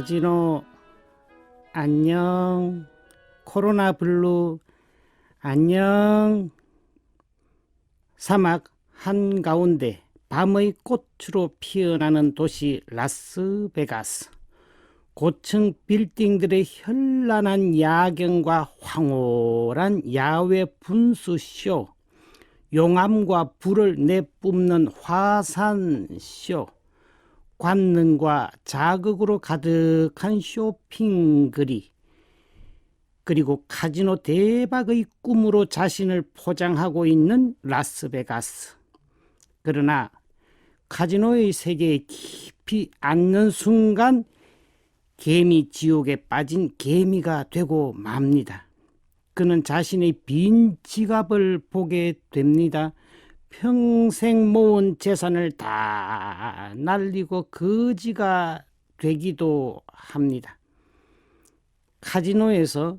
카지노. 안녕. 코로나 블루. 안녕. 사막 한가운데 밤의 꽃으로 피어나는 도시 라스베가스. 고층 빌딩들의 현란한 야경과 황홀한 야외 분수쇼. 용암과 불을 내뿜는 화산쇼 관능과 자극으로 가득한 쇼핑거리 그리고 카지노 대박의 꿈으로 자신을 포장하고 있는 라스베가스 그러나 카지노의 세계에 깊이 앉는 순간 개미 지옥에 빠진 개미가 되고 맙니다. 그는 자신의 빈 지갑을 보게 됩니다. 평생 모은 재산을 다 날리고 거지가 되기도 합니다. 카지노에서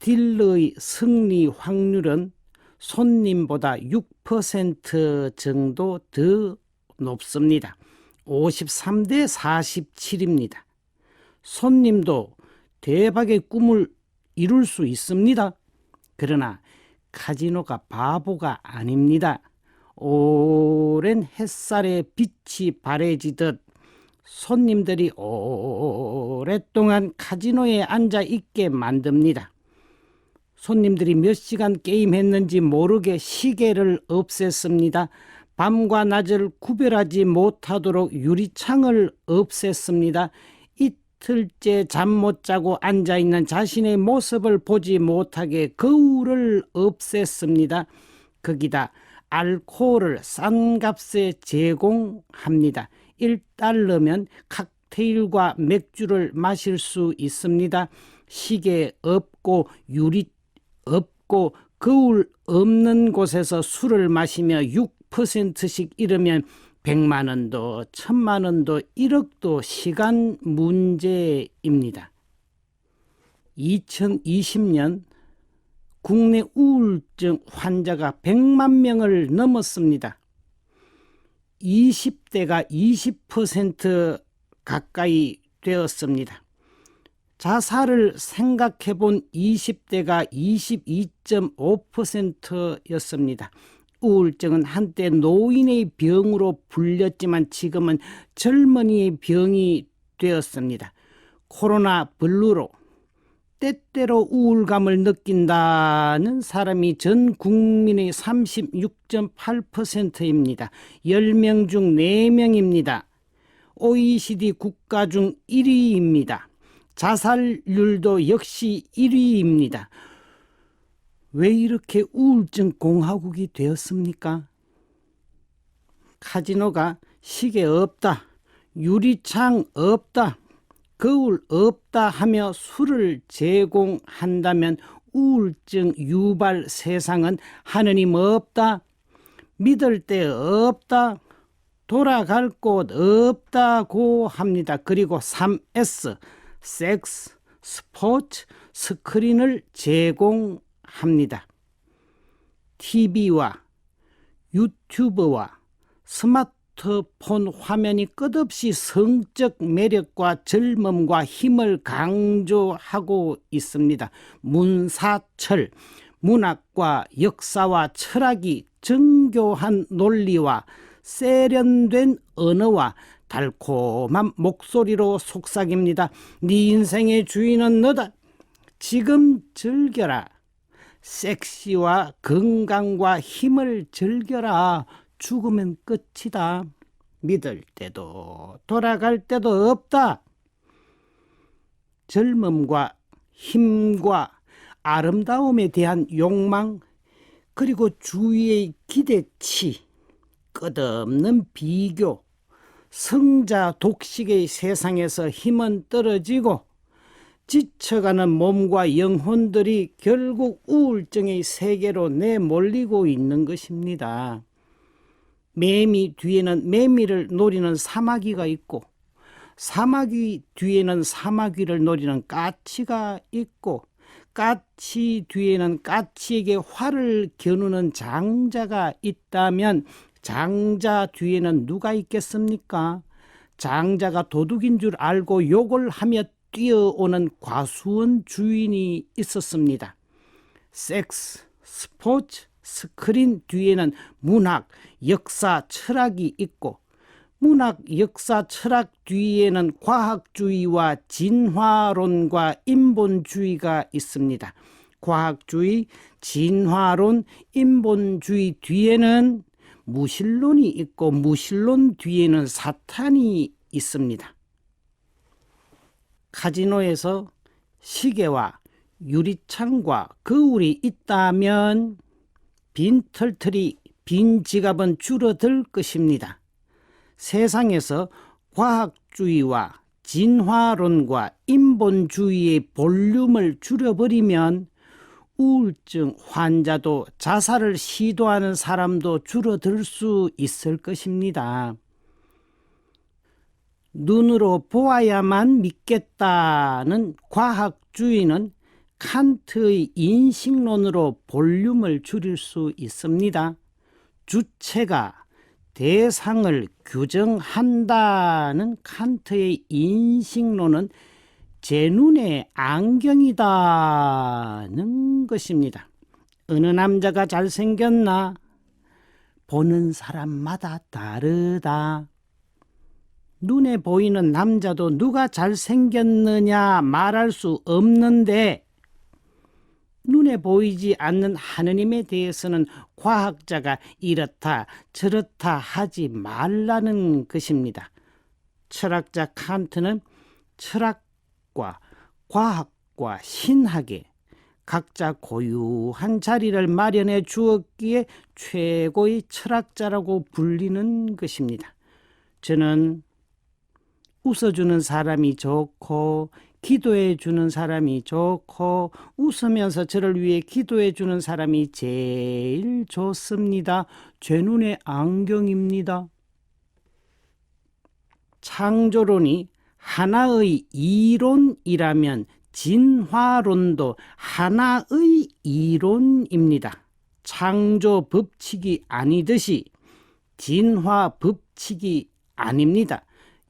딜러의 승리 확률은 손님보다 6% 정도 더 높습니다. 53대 47입니다. 손님도 대박의 꿈을 이룰 수 있습니다. 그러나 카지노가 바보가 아닙니다. 오랜 햇살에 빛이 바래지듯 손님들이 오랫동안 카지노에 앉아 있게 만듭니다. 손님들이 몇 시간 게임했는지 모르게 시계를 없앴습니다. 밤과 낮을 구별하지 못하도록 유리창을 없앴습니다. 이틀째 잠 못 자고 앉아 있는 자신의 모습을 보지 못하게 거울을 없앴습니다. 거기다 알코올을 싼 값에 제공합니다. 1달러면 칵테일과 맥주를 마실 수 있습니다. 시계 없고 유리 없고 거울 없는 곳에서 술을 마시며 6%씩 잃으면 100만 원도 1000만 원도 1억도 시간 문제입니다. 2020년 국내 우울증 환자가 100만 명을 넘었습니다. 20대가 20% 가까이 되었습니다. 자살을 생각해 본 20대가 22.5%였습니다. 우울증은 한때 노인의 병으로 불렸지만 지금은 젊은이의 병이 되었습니다. 코로나 블루로 때때로 우울감을 느낀다는 사람이 전 국민의 36.8%입니다. 10명 중 4명입니다. OECD 국가 중 1위입니다. 자살률도 역시 1위입니다. 왜 이렇게 우울증 공화국이 되었습니까? 카지노가 시계 없다, 유리창 없다, 거울 없다 하며 술을 제공한다면 우울증 유발 세상은 하느님 없다, 믿을 데 없다, 돌아갈 곳 없다고 합니다. 그리고 3S, 섹스, 스포츠, 스크린을 제공합니다. TV와 유튜브와 스마트 폰 화면이 끝없이 성적 매력과 젊음과 힘을 강조하고 있습니다. 문사철, 문학과 역사와 철학이 정교한 논리와 세련된 언어와 달콤한 목소리로 속삭입니다. 네 인생의 주인은 너다. 지금 즐겨라. 섹시와 건강과 힘을 즐겨라. 죽으면 끝이다. 믿을 때도 돌아갈 때도 없다. 젊음과 힘과 아름다움에 대한 욕망 그리고 주위의 기대치 끝없는 비교 성자 독식의 세상에서 힘은 떨어지고 지쳐가는 몸과 영혼들이 결국 우울증의 세계로 내몰리고 있는 것입니다. 매미 뒤에는 매미를 노리는 사마귀가 있고 사마귀 뒤에는 사마귀를 노리는 까치가 있고 까치 뒤에는 까치에게 활을 겨누는 장자가 있다면 장자 뒤에는 누가 있겠습니까? 장자가 도둑인 줄 알고 욕을 하며 뛰어오는 과수원 주인이 있었습니다. 섹스, 스포츠, 스크린 뒤에는 문학, 역사, 철학이 있고 문학, 역사, 철학 뒤에는 과학주의와 진화론과 인본주의가 있습니다. 과학주의, 진화론, 인본주의 뒤에는 무신론이 있고 무신론 뒤에는 사탄이 있습니다. 카지노에서 시계와 유리창과 거울이 있다면 빈 털털이 빈 지갑은 줄어들 것입니다. 세상에서 과학주의와 진화론과 인본주의의 볼륨을 줄여버리면 우울증 환자도 자살을 시도하는 사람도 줄어들 수 있을 것입니다. 눈으로 보아야만 믿겠다는 과학주의는 칸트의 인식론으로 볼륨을 줄일 수 있습니다. 주체가 대상을 규정한다는 칸트의 인식론은 제 눈의 안경이다는 것입니다. 어느 남자가 잘생겼나? 보는 사람마다 다르다. 눈에 보이는 남자도 누가 잘생겼느냐 말할 수 없는데 눈에 보이지 않는 하느님에 대해서는 과학자가 이렇다 저렇다 하지 말라는 것입니다. 철학자 칸트는 철학과 과학과 신학에 각자 고유한 자리를 마련해 주었기에 최고의 철학자라고 불리는 것입니다. 저는 웃어주는 사람이 좋고 기도해 주는 사람이 좋고 웃으면서 저를 위해 기도해 주는 사람이 제일 좋습니다. 제 눈의 안경입니다. 창조론이 하나의 이론이라면 진화론도 하나의 이론입니다. 창조 법칙이 아니듯이 진화 법칙이 아닙니다.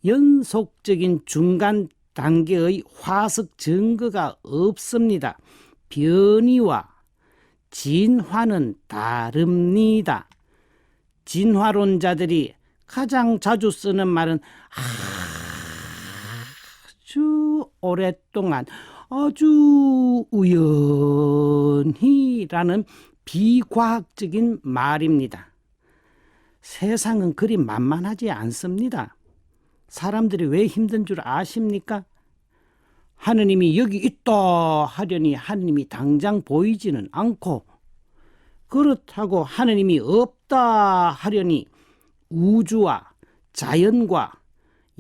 연속적인 중간 단계의 화석 증거가 없습니다. 변이와 진화는 다릅니다. 진화론자들이 가장 자주 쓰는 말은 아주 오랫동안 아주 우연히라는 비과학적인 말입니다. 세상은 그리 만만하지 않습니다. 사람들이 왜 힘든 줄 아십니까? 하느님이 여기 있다 하려니 하느님이 당장 보이지는 않고 그렇다고 하느님이 없다 하려니 우주와 자연과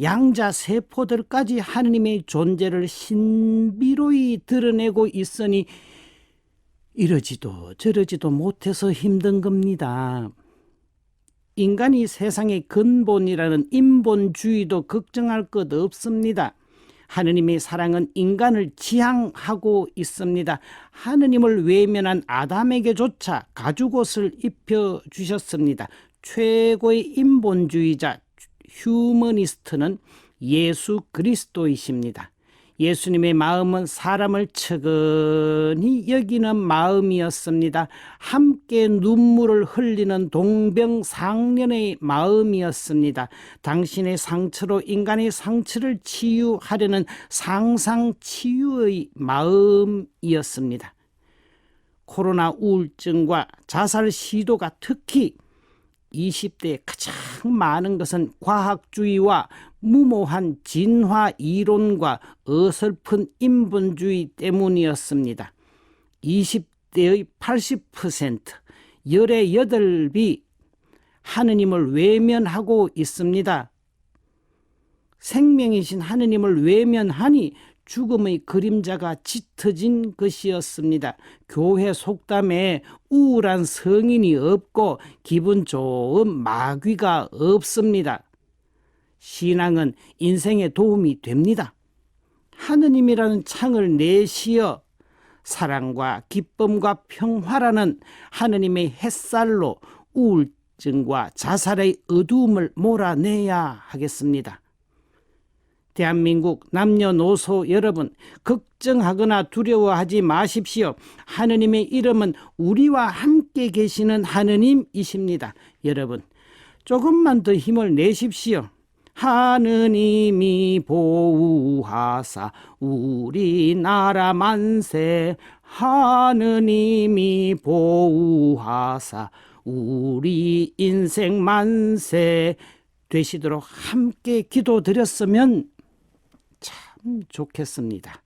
양자 세포들까지 하느님의 존재를 신비로이 드러내고 있으니 이러지도 저러지도 못해서 힘든 겁니다. 인간이 세상의 근본이라는 인본주의도 걱정할 것 없습니다. 하느님의 사랑은 인간을 지향하고 있습니다. 하느님을 외면한 아담에게조차 가죽옷을 입혀 주셨습니다. 최고의 인본주의자 휴머니스트는 예수 그리스도이십니다. 예수님의 마음은 사람을 처근히 여기는 마음이었습니다. 함께 눈물을 흘리는 동병상련의 마음이었습니다. 당신의 상처로 인간의 상처를 치유하려는 상상치유의 마음이었습니다. 코로나 우울증과 자살 시도가 특히 20대에 가장 많은 것은 과학주의와 무모한 진화 이론과 어설픈 인본주의 때문이었습니다. 20대의 80%, 열의 8비 하느님을 외면하고 있습니다. 생명이신 하느님을 외면하니 죽음의 그림자가 짙어진 것이었습니다. 교회 속담에 우울한 성인이 없고 기분 좋은 마귀가 없습니다. 신앙은 인생에 도움이 됩니다. 하느님이라는 창을 내시어 사랑과 기쁨과 평화라는 하느님의 햇살로 우울증과 자살의 어두움을 몰아내야 하겠습니다. 대한민국 남녀노소 여러분, 걱정하거나 두려워하지 마십시오. 하느님의 이름은 우리와 함께 계시는 하느님이십니다. 여러분, 조금만 더 힘을 내십시오. 하느님이 보호하사 우리나라 만세 하느님이 보호하사 우리 인생 만세 되시도록 함께 기도드렸으면 참 좋겠습니다.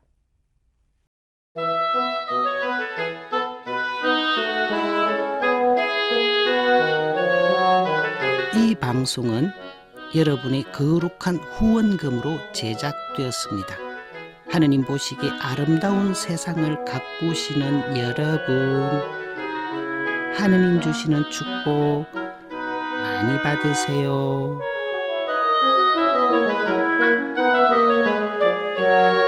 이 방송은 여러분의 거룩한 후원금으로 제작되었습니다. 하느님 보시기에 아름다운 세상을 가꾸시는 여러분, 하느님 주시는 축복 많이 받으세요. Thank you.